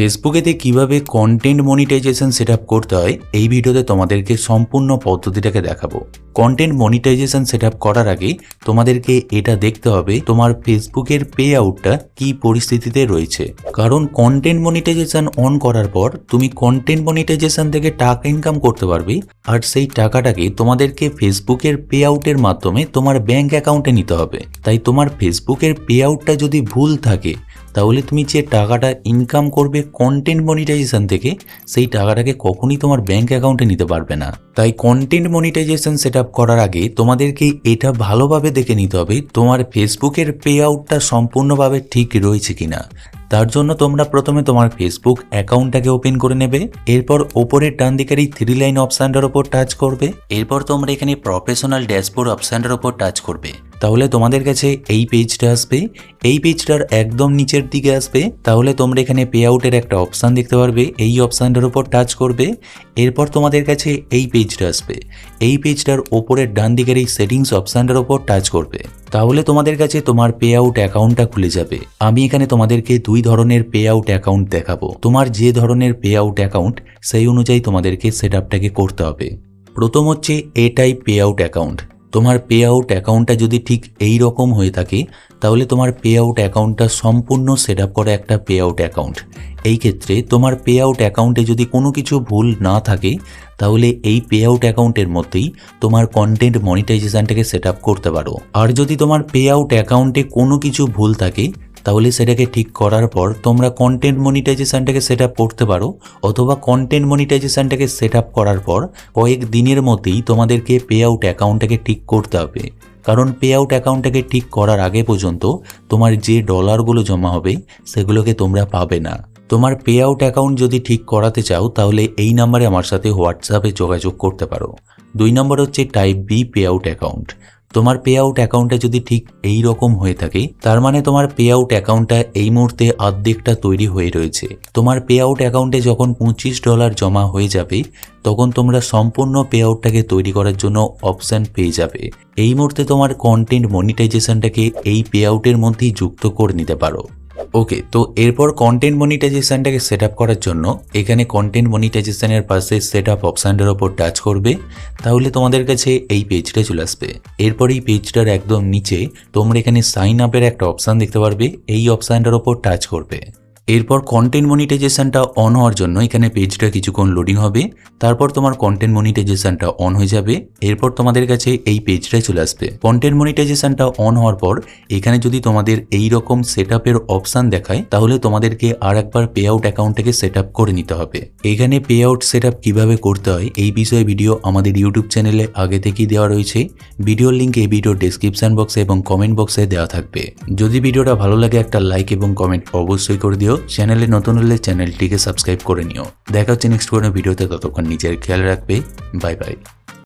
ফেসবুকেতে কীভাবে content monetization set করতে হয়, এই ভিডিওতে তোমাদেরকে সম্পূর্ণ পদ্ধতিটাকে দেখাবো। কন্টেন্ট মনিটাইজেশন সেট করার আগে তোমাদেরকে এটা দেখতে হবে, তোমার ফেসবুকের পে আউটটা কি পরিস্থিতিতে রয়েছে। কারণ কন্টেন্ট মনিটাইজেশন অন করার পর তুমি কন্টেন্ট মনিটাইজেশন থেকে টাকা ইনকাম করতে পারবে, আর সেই টাকাটাকে তোমাদেরকে ফেসবুকের পে আউটের মাধ্যমে তোমার ব্যাংক অ্যাকাউন্টে নিতে হবে। তাই তোমার ফেসবুকের পে আউটটা যদি ভুল থাকে তাহলে তুমি যে টাকাটা ইনকাম করবে কন্টেন্ট মনিটাইজেশন থেকে, সেই টাকাটাকে কখনই তোমার ব্যাঙ্ক অ্যাকাউন্টে নিতে পারবে না। তাই কন্টেন্ট মনিটাইজেশন সেট করার আগে তোমাদেরকে এটা ভালোভাবে দেখে নিতে হবে, তোমার ফেসবুকের পে আউটটা সম্পূর্ণভাবে ঠিক রয়েছে কিনা। তার জন্য তোমরা প্রথমে তোমার ফেসবুক অ্যাকাউন্টটাকে ওপেন করে নেবে, এরপর ওপরের ডান দিকের এই থ্রি লাইন অপশানটার ওপর টাচ করবে, এরপর তোমরা এখানে প্রফেশনাল ড্যাশবোর্ড অপশানটার ওপর টাচ করবে। তাহলে তোমাদের কাছে এই পেজটা আসবে, এই পেজটার একদম নিচের দিকে আসবে, তাহলে তোমরা এখানে পে আউটের একটা অপশান দেখতে পারবে, এই অপশানটার উপর টাচ করবে, এরপর তোমাদের কাছে এই পেজটা আসবে, এই পেজটার ওপরের ডান দিকের এই সেটিংস অপশানটার ওপর টাচ করবে। তাহলে তোমাদের কাছে তোমার পে আউট অ্যাকাউন্টটা খুলে যাবে। আমি এখানে তোমাদেরকে দুই ধরনের পে আউট অ্যাকাউন্ট দেখাবো। তোমার যে ধরনের পে আউট অ্যাকাউন্ট সেই অনুযায়ী তোমাদেরকে সেট আপটাকে করতে হবে। প্রথম হচ্ছে এটাই পে আউট অ্যাকাউন্ট তোমার পে আউট অ্যাকাউন্টটা যদি ঠিক এই রকম হয়ে থাকে, তাহলে তোমার পে আউট অ্যাকাউন্টটা সম্পূর্ণ সেট আপ করা একটা পে আউট অ্যাকাউন্ট এই ক্ষেত্রে তোমার পে আউট অ্যাকাউন্টে যদি কোনো কিছু ভুল না থাকে, তাহলে এই পে আউট অ্যাকাউন্টের মধ্যেই তোমার কন্টেন্ট মনিটাইজেশনটাকে সেট আপ করতে পারো। আর যদি তোমার পে আউট অ্যাকাউন্টে কোনো কিছু ভুল থাকে তাহলে সেটাকে ঠিক করার পর তোমরা কন্টেন্ট মনিটাইজেশানটাকে সেট আপ করতে পারো, অথবা কন্টেন্ট মনিটাইজেশানটাকে সেট আপ করার পর কয়েক দিনের মধ্যেই তোমাদেরকে পে আউট অ্যাকাউন্টটাকে ঠিক করতে হবে। কারণ পে আউট অ্যাকাউন্টটাকে ঠিক করার আগে পর্যন্ত তোমার যে ডলারগুলো জমা হবে, সেগুলোকে তোমরা পাবে না। তোমার পে আউট অ্যাকাউন্ট যদি ঠিক করাতে চাও, তাহলে এই নাম্বারে আমার সাথে হোয়াটসঅ্যাপে যোগাযোগ করতে পারো। দুই নম্বর হচ্ছে type B pay out account তোমার পে আউট অ্যাকাউন্টটা যদি ঠিক এই রকম হয়ে থাকে, তার মানে তোমার পে আউট অ্যাকাউন্টটা এই মুহূর্তে অর্ধেকটা তৈরি হয়ে রয়েছে। তোমার পে আউট অ্যাকাউন্টে যখন পঁচিশ ডলার জমা হয়ে যাবে, তখন তোমরা সম্পূর্ণ পে আউটটাকে তৈরি করার জন্য অপশান পেয়ে যাবে। এই মুহূর্তে তোমার কন্টেন্ট মনিটাইজেশনটাকে এই পে আউটের মধ্যেই যুক্ত করে নিতে পারো। ওকে তো এরপর কন্টেন্ট মনিটাইজেশনটাকে সেট করার জন্য এখানে কন্টেন্ট মনিটাইজেশনের পাশে সেট আপ অপশানটার ওপর টাচ করবে। তাহলে তোমাদের কাছে এই পেজটা চলে আসবে। এরপর এই পেজটার একদম নিচে তোমরা এখানে সাইন আপের একটা অপশান দেখতে পারবে। এই অপশানটার ওপর টাচ করবে। এরপর কন্টেন্ট মনিটাইজেশনটা অন হওয়ার জন্য এখানে পেজটা কিছুক্ষণ লোডিং হবে, তারপর তোমার কন্টেন্ট মনিটাইজেশনটা অন হয়ে যাবে, এরপর তোমাদের কাছে এই পেজটাই চলে আসবে। কন্টেন্ট মনিটাইজেশনটা অন হওয়ার পর এখানে যদি তোমাদের এই রকম সেট আপের অপশান দেখায়, তাহলে তোমাদেরকে আর একবার পে আউট অ্যাকাউন্টটাকে সেট আপ করে নিতে হবে। এখানে পে আউট সেট আপ কীভাবে করতে হয়, এই বিষয়ে ভিডিও আমাদের ইউটিউব চ্যানেলে আগে থেকেই দেওয়া রয়েছে। ভিডিওর লিঙ্ক এই ভিডিওর ডিসক্রিপশন বক্সে এবং কমেন্ট বক্সে দেওয়া থাকবে। যদি ভিডিওটা ভালো লাগে একটা লাইক এবং কমেন্ট অবশ্যই করে দিও। চ্যানেলে নতুন হলে চ্যানেলটিকে সাবস্ক্রাইব করে নিও। দেখা হচ্ছে নেক্সট কোনো ভিডিওতে, ততক্ষণ নিজের খেয়াল রাখবে। Bye bye.